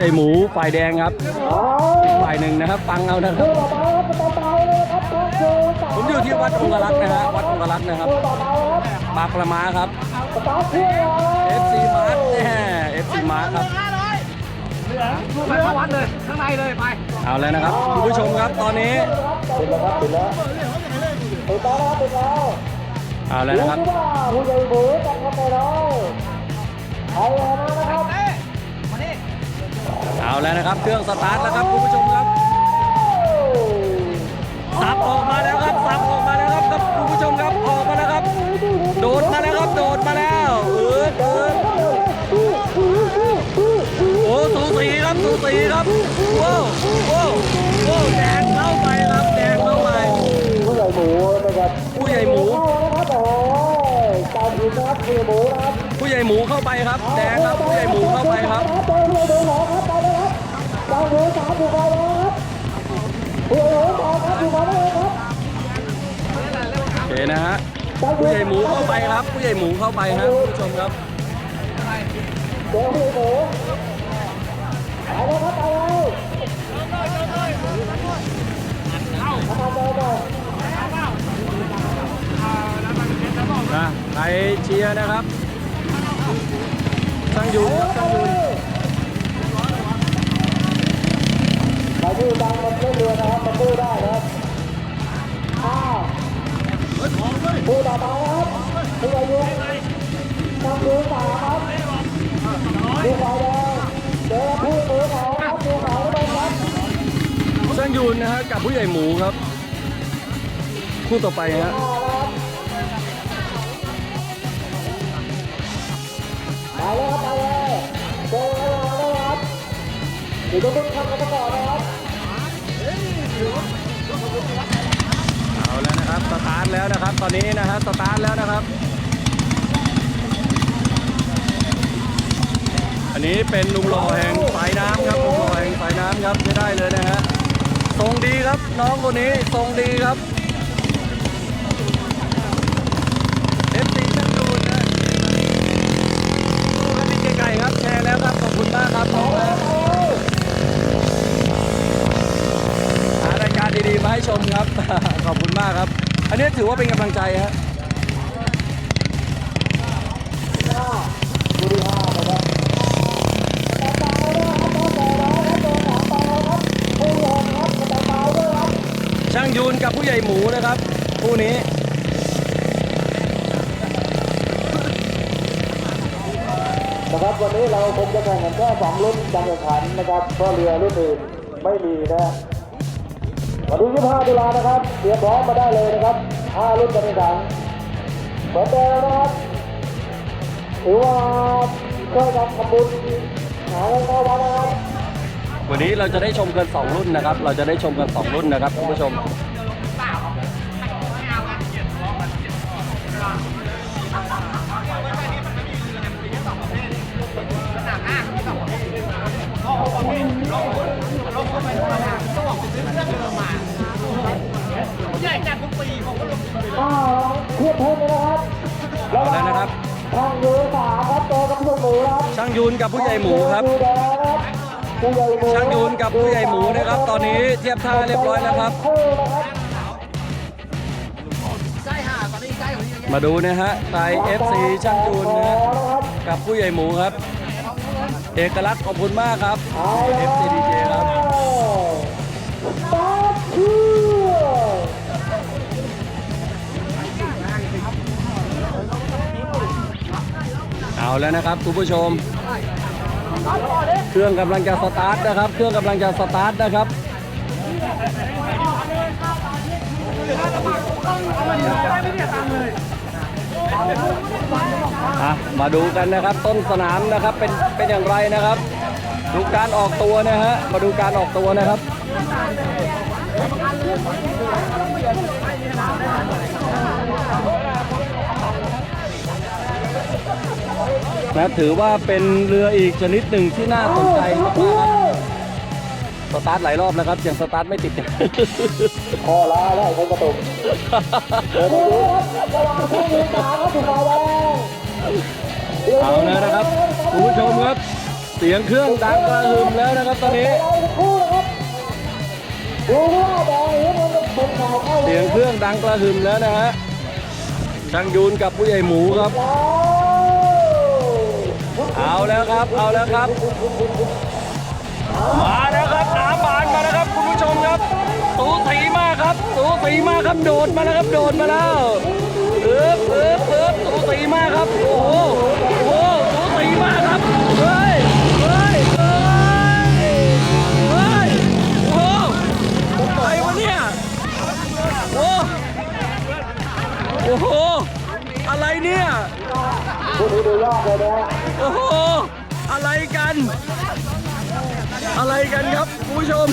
ญ่หมูฝ่ายแดงครับอีกฝ่ายหนึ่งนะครับ ฟังเอานะครับผมอยู่ที่วัดองครักษ์นะฮะวัดองครักษ์นะครับบางประมาครับ FC มาร์ทแน่ FC มาร์ทครับลูกไปเข้าวัดเลยข้างในเลยไปเอาแล้วนะครับคุณผู้ชมครับตอนนี้ติดแล้วครับติดแล้วติดแล้วนะครับติดแล้วเอาแล้วนะครับที่ว่าผู้ใหญ่หมูกันครับไปเลยเอาแล้วนะครับ เอาแล้วนะครับ เครื่องสตาร์ทแล้วครับคุณผู้ชมครับสับออกมาแล้วครับสับออกมาแล้วครับครับคุณผู้ชมครับออกมาแล้วครับ โดดมาแล้วครับ โดดมาแล้วเอืดเอืดโอ้สูสีครับสูสีครับว้าวว้าวว้าวแดงเข้าไปครับแดงเข้าไปผู้ใหญ่หมูนะครับผู้ใหญ่หมูนะครับโอ้ยตามทีนะครับผู้ใหญ่หมูนะครับผู้ใหญ่หมูเข้าไปครับ แดงครับผู้ใหญ่หมูเข้าไปครับ เจอผู้ใหญ่หมูครับเลยครับตามหมูสามถูกไปแล้วครับผู้ใหญ่หมูต่อครับถูกไปแล้วครับโอเคนะฮะผู้ใหญ่หมูเข้าไปครับผู้ใหญ่หมูเข้าไปฮะคุณผู้ชมครับเจอผู้ใหญ่หมูไปเลยครับไปเลยเอาไปเลยนะใครเชียร์นะครับช่างยู นครับช่างยูนใครที่ดังมันเล่นเรือนะครับมันพูดได้นะครับอ้าวพูดต่อไปนะครับผู้ใหญ่ยุงนำดูสามครับดูไฟแดงเจอผู้มือสองครับดูขาวไปครับช่างยูนนะฮะกับผู้ใหญ่หมูครับ คู่ต่อไปฮะไปเลยครับไปเลยเจอกันแล้วนะครับเดี๋ยวต้องดูทำกัน แล้วนะครับ ตอนนี้นะฮะสตาร์ทแล้วนะครับ อันนี้เป็นลุงหล่อแห่งสายน้ำครับลุงหล่อแห่งสายน้ำครับใช้ได้เลยนะฮะทรงดีครับน้องคนนี้ทรงดีครับเอฟซีช่างยูนะดูกันที่ไกลๆครับแชร์แล้วครับขอบคุณมากครับน้องหารายการดีๆมาให้ชมครับ ขอบคุณมากครับ อันนี้ถือว่าเป็นกำลังใจฮะดูดีห้านะครับช่างยูนกับผู้ใหญ่หมูนะครับคู่นี้นะครับวันนี้เราคงจะแข่งกันแค่สองรุ่นการแข่งขันนะครับเพราะเรือรุ่นอื่นไม่มีนะ มาดู25ตุลานะครับเตรียมพร้อมมาได้เลยนะครับ5รุ่นการแข่งขันเหมือนเดิมนะครับถือว่าช่วยกันทำบุญหาเงินเข้าวัดนะครับวันนี้เราจะได้ชมกัน 2 รุ่นนะครับ เราจะได้ชมกัน 2 รุ่นนะครับคุณผู้ชม อ้าวเทียบเท่เลยนะครับเอาแล้วนะครับ ทางยูสามครับเจอกับผู้ใหญ่หมูครับช่างยูนกับผู้ใหญ่หมูครับดูแดงครับ ผู้ใหญ่หมูช่างยูนกับผู้ใหญ่หมูนะครับ ตอนนี้เทียบท่าเรียบร้อยแล้วครับ คู่นะครับมาดูนะฮะไทย FC ช่างยูนนะฮะกับผู้ใหญ่หมูครับ เอกลักษณ์ขอบคุณมากครับ FC DJ ครับ ตาคู่ เอาแล้วนะครับคุณผู้ชม เครื่องกำลังจะสตาร์ทนะครับ เครื่องกำลังจะสตาร์ทนะครับมาดูกันนะครับต้นสนามนะครับเป็นเป็นอย่างไรนะครับ ดูการออกตัวนะฮะมาดูการออกตัวนะครับ นะถือว่าเป็นเรืออีกชนิดหนึ่งที่น่าสนใจมากๆครับสตาร์ทหลายรอบแล้วครับยังสตาร์ทไม่ติดคอล้าแล้วไอ้คนกระตุกเลยวดูครับระหว่างคู่ยูสาครับถูกไฟแดงเอาแล้วนะครับคุณผู้ชมครับ เสียงเครื่องดังกระหึ่มแล้วนะครับตอนนี้เราจะคู่นะครับดูว่าบอลนี้มันเป็นข่าวเข้าเสียงเครื่องดังกระหึ่มแล้วนะฮะช่างยูนกับผู้ใหญ่หมูครับ เอาแล้วครับ เอาแล้วครับ มาแล้วครับน้ำบานมาแล้วครับ คุณผู้ชมครับสูสีมากครับสูสีมากครับโดดมาแล้วครับโดดมาแล้วเอิบเอิบเอิบสูสีมากครับ โอ้โหโอ้โหสูสีมาก นี้ดูยากเลยนะโอ้โห อะไรกัน อะไรกันครับคุณผู้ชม